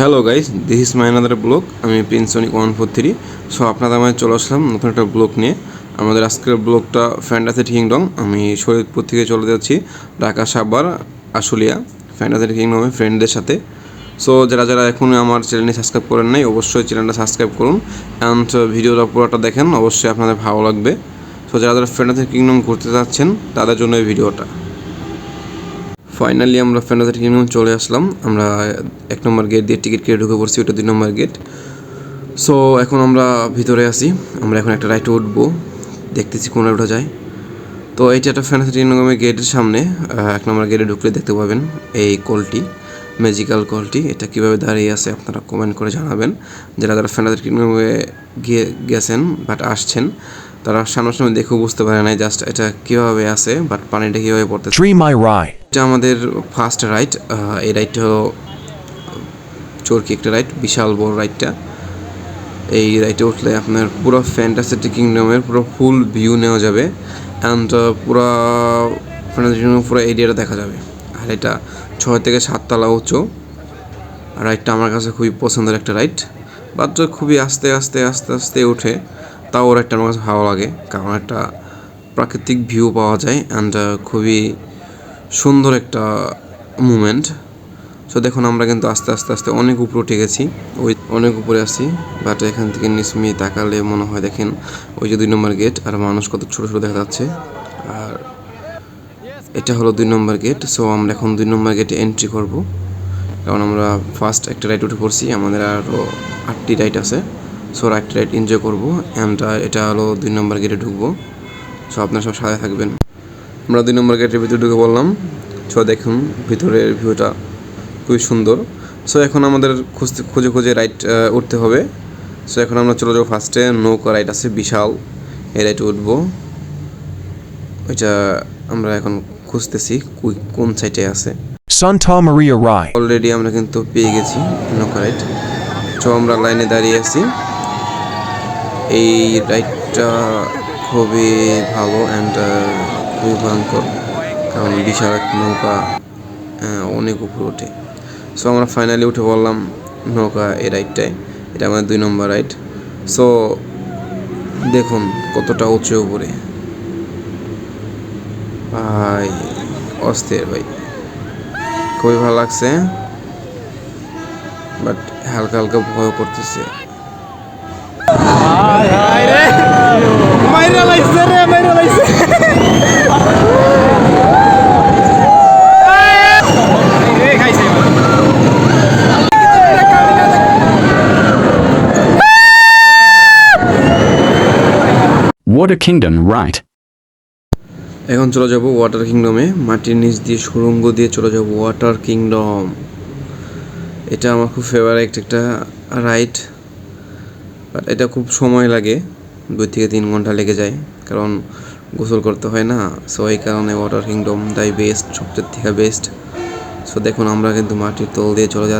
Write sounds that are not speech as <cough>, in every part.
Hello guys this is my another blog আমি পিনসনিক one four three so আপনাদের আমায় চলে আসলাম নতুন একটা ব্লগ নিয়ে। আমাদের আজকের ব্লগটা ফ্যান্টাসি কিংডম আমি শরীরপুর থেকে চলে যাচ্ছি ঢাকা সাবার আশুলিয়া। ফ্যান্টাসি কিংডমে ফ্রেন্ডদের সাথে। সো যারা যারা এখনও আমার চ্যানেলটি সাবস্ক্রাইব করেন নাই, অবশ্যই চ্যানেলটা সাবস্ক্রাইব করুন। অ্যান্ড ভিডিওটা পুরোটা দেখেন। অবশ্যই আপনাদের ভালো লাগবে। সো যারা যারা ফ্যান্টাসি কিংডম করতে যাচ্ছেন, তাদের জন্য এই ভিডিওটা। ফাইনালি আমরা ফ্যান্টাসি কিংডম চলে আসলাম। আমরা এক নম্বর গেট দিয়ে টিকিট কেটে ঢুকে পড়ছি, ওটা দুই নম্বর গেট সো এখন আমরা ভিতরে আছি। আমরা এখন একটা রাইটে উঠবো। দেখতেছি কোন ওঠা যায়। তো এইটা একটা ফ্যান্টাসি কিংডমের গেটের সামনে এক নম্বর গেটে ঢুকলে দেখতে পাবেন এই কলটি ম্যাজিক্যাল কলটি এটা কীভাবে দাঁড়িয়ে আছে আপনারা কমেন্ট করে জানাবেন। যারা যারা ফ্যান্টাসি কিংডমে গিয়ে গেছেন বাট আসছেন তারা সামনাসামনি দেখেও বুঝতে পারে না জাস্ট এটা কীভাবে আছে বাট পানিটা কীভাবে Ride. এটা আমাদের ফার্স্ট রাইড এই রাইডটা হলো চরকি একটা রাইড বিশাল বড় রাইডটা এই রাইডে উঠলে আপনার পুরো ফ্যান্টাসিটি কিংডমের পুরো ফুল ভিউ নেওয়া যাবে অ্যান্ড পুরো ফ্যান্টাসি পুরো এরিয়াটা দেখা যাবে। আর এটা ছয় থেকে সাততলা উঁচু। রাইডটা আমার কাছে খুবই পছন্দের একটা রাইড বাট খুবই আস্তে আস্তে আস্তে আস্তে উঠে। তাও ওর একটা আমার কাছে ভালো লাগে, কারণ একটা প্রাকৃতিক ভিউ পাওয়া যায় অ্যান্ড খুবই সুন্দর একটা মুমেন্ট সো দেখুন, আমরা কিন্তু আস্তে আস্তে আস্তে অনেক উপরে উঠে গেছি, ওই অনেক উপরে আছি বাট এখান থেকে নিসমি তাকালে মনে হয় দেখেন ওই যে দুই নম্বর গেট আর মানুষ কত ছোট ছোট দেখা যাচ্ছে। আর এটা হলো দুই নম্বর গেট সো আমরা এখন দুই নম্বর গেটে এন্ট্রি করব, কারণ আমরা ফার্স্ট একটা রাইড উঠে পড়ছি, আমাদের আরও আটটি রাইড আছে। সো রাইট রাইট এনজয় করব অ্যান্ড এটা হলো দুই নম্বর গেটে ঢুকবো। সো আপনারা সব সাথে থাকবেন। আমরা দুই নম্বর গেটের ভিতরে ঢুকে বললাম সো দেখুন ভিতরের ভিউটা খুবই সুন্দর। সো এখন আমাদের খুঁজতে খুঁজে খুঁজে রাইড উঠতে হবে। সো এখন আমরা চলে যাব ফার্স্টে নৌকা রাইড আছে বিশাল। এই রাইড উঠবো। ওইটা আমরা এখন খুঁজতেছি কোন সাইডে আছে। Santa Maria Ride. অলরেডি আমরা কিন্তু পেয়ে গেছি নৌকা রাইড তো আমরা লাইনে দাঁড়িয়ে আছি। এই রাইডটা খুবই ভালো অ্যান্ড খুবই ভয়ঙ্কর। কারণ বিশাল এক নৌকা অনেক উপরে ওঠে। সো আমরা ফাইনালি উঠে বললাম নৌকা এই রাইডটায় এটা আমাদের দুই নম্বর রাইড সো দেখুন কতটা উঁচু উপরে। ভাই, অস্থির ভাই। খুবই ভালো লাগছে বাট হালকা হালকা ভয় করতেছে। মাইরা লাইছে রে মাইরা লাইছে এই খাইছে Water Kingdom, right. এখন চলে যাব ওয়াটার কিংডমে মাটির নিচ দিয়ে সুড়ঙ্গ দিয়ে চলে যাব ওয়াটার কিংডম এটা আমার খুব ফেভারিট একটা রাইড বাট এটা খুব সময় লাগে, দুই থেকে তিন ঘণ্টা লেগে যায়, কারণ গোসল করতে হয় না সো এই কারণে ওয়াটার কিংডম তাই বেস্ট সবচেয়ে থেকে বেস্ট সো দেখুন, আমরা কিন্তু মাটির তল দিয়ে চলে যা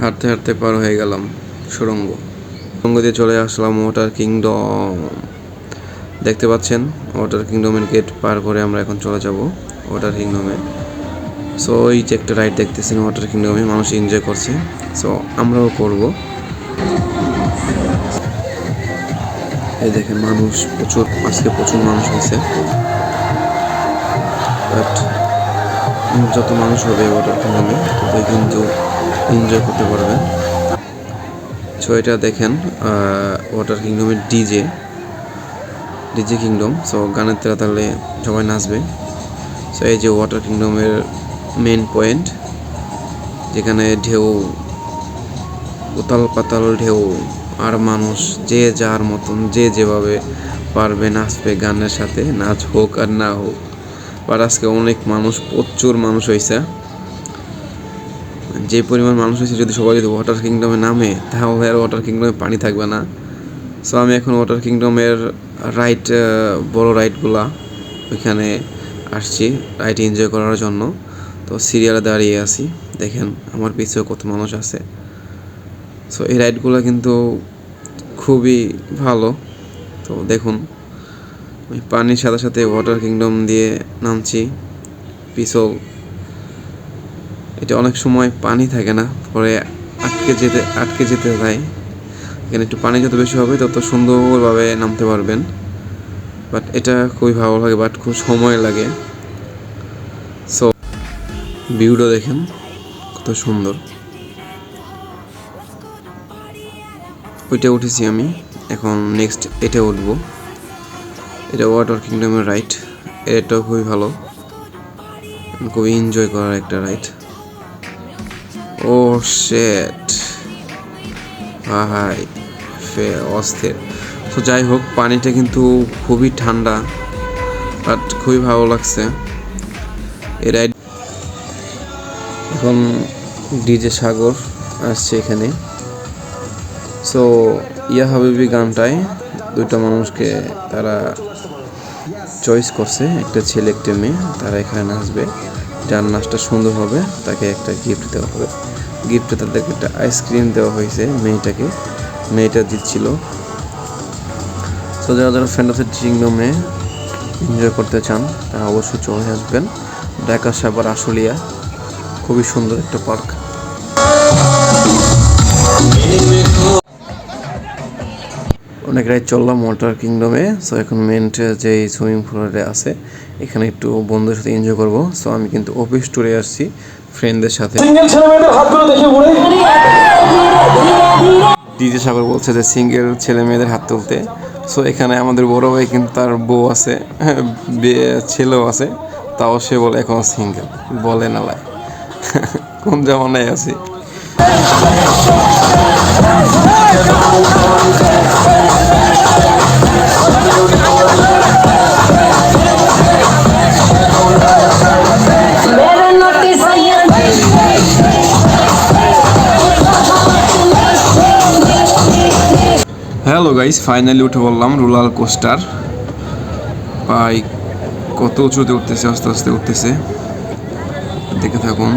হাঁটতে হাঁটতে পার হয়ে গেলাম সুড়ঙ্গ। সুড়ঙ্গ দিয়ে চলে আসলাম ওয়াটার কিংডম দেখতে পাচ্ছেন ওয়াটার কিংডমের গেট পার করে আমরা এখন চলে যাব ওয়াটার কিংডমে সো এই যে একটা রাইড দেখতেছেন ওয়াটার কিংডমে মানুষ এনজয় করছে। সো আমরাও করব। এই দেখেন মানুষ প্রচুর, আজকে প্রচুর মানুষ হয়েছে। বাট যত মানুষ হবে ওয়াটার কিংডমে ততই কিন্তু এনজয় করতে পারবেন সো এটা দেখেন ওয়াটার কিংডমের ডিজে ডিজে কিংডম সো গানের তেরা তাহলে সবাই নাচবে। সো এই যে ওয়াটার কিংডমের মেন পয়েন্ট যেখানে ঢেউ, উতাল পাতাল ঢেউ। আর মানুষ যে যার মতন, যে যেভাবে পারবে নাচবে গানের সাথে, নাচ হোক আর না হোক। বাট আজকে অনেক মানুষ, প্রচুর মানুষ হয়েছে যে পরিমাণ মানুষ হয়েছে যদি সবাই যদি ওয়াটার কিংডমে নামে তাহলে আর ওয়াটার কিংডমে পানি থাকবে না। সো আমি এখন ওয়াটার কিংডমের রাইড বড় রাইডগুলা ওইখানে আসছি রাইড এনজয় করার জন্য। তো সিরিয়ালে দাঁড়িয়ে আছি। দেখেন, আমার পিছেও কত মানুষ আছে। সো এই রাইডগুলো কিন্তু খুবই ভালো। তো দেখুন, ওই পানির সাথে সাথে ওয়াটার কিংডম দিয়ে নামছি। পিছল এটা অনেক সময় পানি থাকে না, পরে আটকে যেতে আটকে যেতে যায় এখানে একটু পানি যত বেশি হবে, তত সুন্দরভাবে নামতে পারবেন। বাট এটা খুবই ভালো লাগে বাট খুব সময় লাগে। সো ভিউটা দেখেন, কত সুন্দর। ওইটা উঠেছি আমি। এখন নেক্সট এটা উঠবো। এটা ওয়াটার কিংডমের রাইড এটাও খুবই ভালো। খুবই এনজয় করার একটা রাইড ও শেট ফে অস্থির। তো যাই হোক, পানিটা কিন্তু খুবই ঠান্ডা বাট খুবই ভালো লাগছে। এই রাইড এখন ডিজে সাগর আসছে এখানে। সো ইয়া হাবিবি গানটায় দুইটা মানুষকে তারা চয়েস করছে। একটা ছেলে, একটা মেয়ে, তারা এখানে নাচবে। যার নাচটা সুন্দর হবে, তাকে একটা গিফট দেওয়া হবে। গিফটে তাদেরকে একটা আইসক্রিম দেওয়া হয়েছে মেয়েটাকে। মেয়েটা দিচ্ছিল। তো যারা যারা ফ্রেন্ড অফ চিংডমে এনজয় করতে চান, তারা অবশ্যই চলে আসবেন। ঢাকা সাবার আশুলিয়া। খুবই সুন্দর একটা পার্ক। অনেক রাইড চললাম ওয়াটার কিংডমে। সো এখন মেন যে সুইমিং পুলটা আছে এখানে একটু বন্ধুদের সাথে এনজয় করব। সো আমি কিন্তু অফিস ট্যুরে আসছি ফ্রেন্ডদের সাথে। ডিজে সাগর বলছে যে সিঙ্গেল ছেলে মেয়েদের হাত তুলতে। সো এখানে আমাদের বড় ভাই কিন্তু তার বউ আছে <laughs> ছেলেও আছে। তাও সে বলে এখন সিঙ্গেল বলে নালায় <laughs> কোন জামানায় আছি? হ্যালো গাইস ফাইনালি উঠে বললাম রুলার কোস্টার। ভাই কত উঁচুতে উঠতেছে, আস্তে আস্তে উঠতেছে। দেখে থাকুন।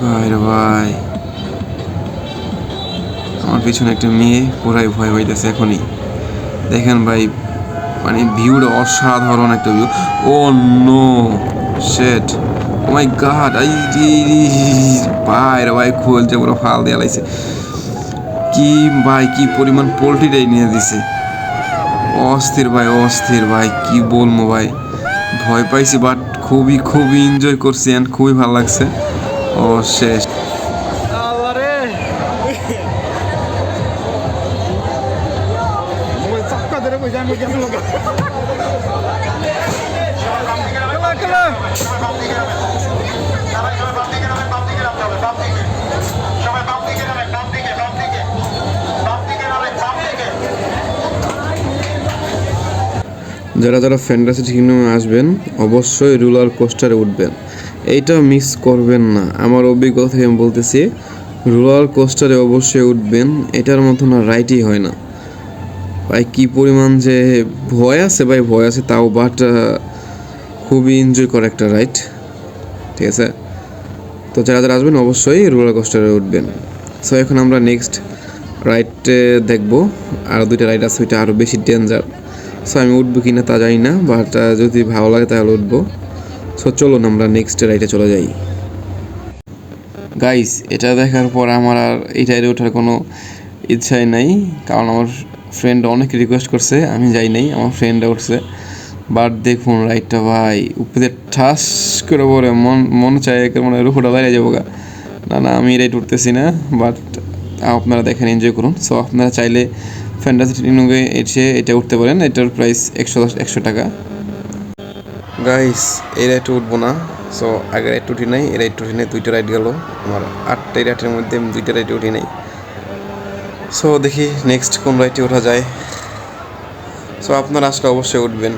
ভাই রে ভাই। আমার পিছনে একটা মেয়ে পুরাই ভয় হইতেছে এখনই। দেখেন ভাই মানে ভিউটা অসাধারণ একটা ভিউ ও নো শেট ও গড আই ভাই রে ভাই খুলছে পুরো ফাল দিয়ে লাইছে। কি ভাই, কি পরিমাণ পোলট্রিটাই নিয়ে দিছে। অস্থির ভাই অস্থির ভাই, কি বলব ভাই। ভয় পাইছি বাট খুবই খুবই এনজয় করছি অ্যান্ড খুবই ভালো লাগছে। ও শেষ কেলা যারা যারা ফ্যান্টাসি কিংডমে আসবেন। অবশ্যই রুলার কোস্টারে উঠবেন। এইটা মিস করবেন না। আমার অভিজ্ঞতা থেকে আমি বলতেছি, রুলার কোস্টারে অবশ্যই উঠবেন। এটার মতো না রাইটই হয় না। ভাই, কি পরিমাণ যে ভয় আছে ভাই, ভয় আছে তাও বাট খুবই এনজয় করে একটা রাইড ঠিক আছে? তো যারা যারা আসবেন, অবশ্যই রোলার কোস্টারে উঠবেন। সো এখন আমরা নেক্সট রাইডে দেখব। আর দুইটা রাইড আছে, ওইটা আরও বেশি ডেঞ্জার সো আমি উঠবো কি না তা জানি না বাট যদি ভালো লাগে তাহলে উঠবো। সো চলুন আমরা নেক্সট রাইডে চলে যাই। গাইস এটা দেখার পর আমার আর এই রাইডে ওঠার কোনো ইচ্ছাই নাই, কারণ আমার ফ্রেন্ড অনেক রিকোয়েস্ট করছে, আমি যাই নাই, আমার ফ্রেন্ডরা উঠছে। বাট দেখুন রাইডটা ভাই, উপরে ঠাস করে পরে মন মন চায় মনে রুফোটা বাইরে যাব গা। না না, আমি রাইড উঠতেছি না বাট আপনারা দেখেন এনজয় করুন। সো আপনারা চাইলে ফ্যান্টাসি ট্রেনিংয়ে এসে এটা উঠতে পারেন, এটার প্রাইস একশো দশ, একশো টাকা। গাইস এই রাইডে উঠবো না। সো আগে রাইড উঠি নাই, এই রাইড উঠি নাই, দুইটা রাইড গেল। আমার আটটাই রাইডের মধ্যে আমি দুইটা রাইডে উঠি নাই। সো দেখি নেক্সট কোন রাইডে ওঠা যায়। সো আপনারা আসলে অবশ্যই উঠবেন।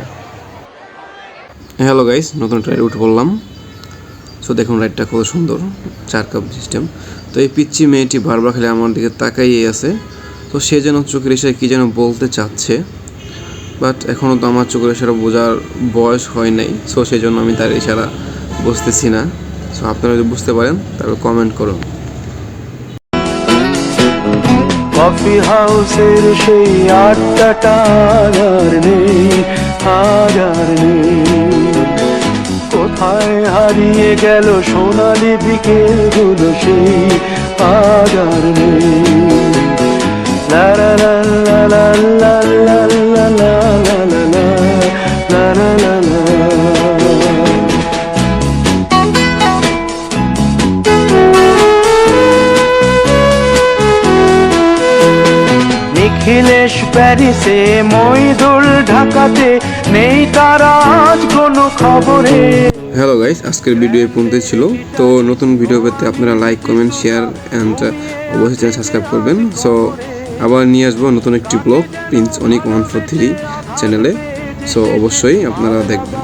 হ্যালো গাইস নতুন একটা রাইড উঠে বললাম সো দেখুন রাইডটা কত সুন্দর, চার কাপ সিস্টেম তো এই পিচ্ছি মেয়েটি বারবার খেলে আমার দিকে তাকাইয়ে আছে। তো সে যেন চোখের ইশারায় কী যেন বলতে চাচ্ছে। বাট এখনও তো আমার চোখের ইশারা বোঝার বয়স হয় নাই। সো সেই জন্য আমি তার ইশারা বুঝতেছি না। সো আপনারা যদি বুঝতে পারেন, তাহলে কমেন্ট করুন। কফি হাউসের সেই আটটা আর নেই হাজার নেই। কোথায় হারিয়ে গেল সোনালি বিকেলগুলো সেই আজ নেই। লাল লাল লাল লাল প্যারিসে, মইদুল ঢাকাতে নেই তারা আজ কোনো খবরে। হ্যালো গাইস আজকের ভিডিও এই পর্যন্ত ছিল। তো নতুন ভিডিও পেতে আপনারা লাইক কমেন্ট শেয়ার অ্যান্ড অবশ্যই চ্যানেল সাবস্ক্রাইব করবেন। সো আবার নিয়ে আসব নতুন একটি blog prince Anik one four three চ্যানেলে সো অবশ্যই আপনারা দেখবেন।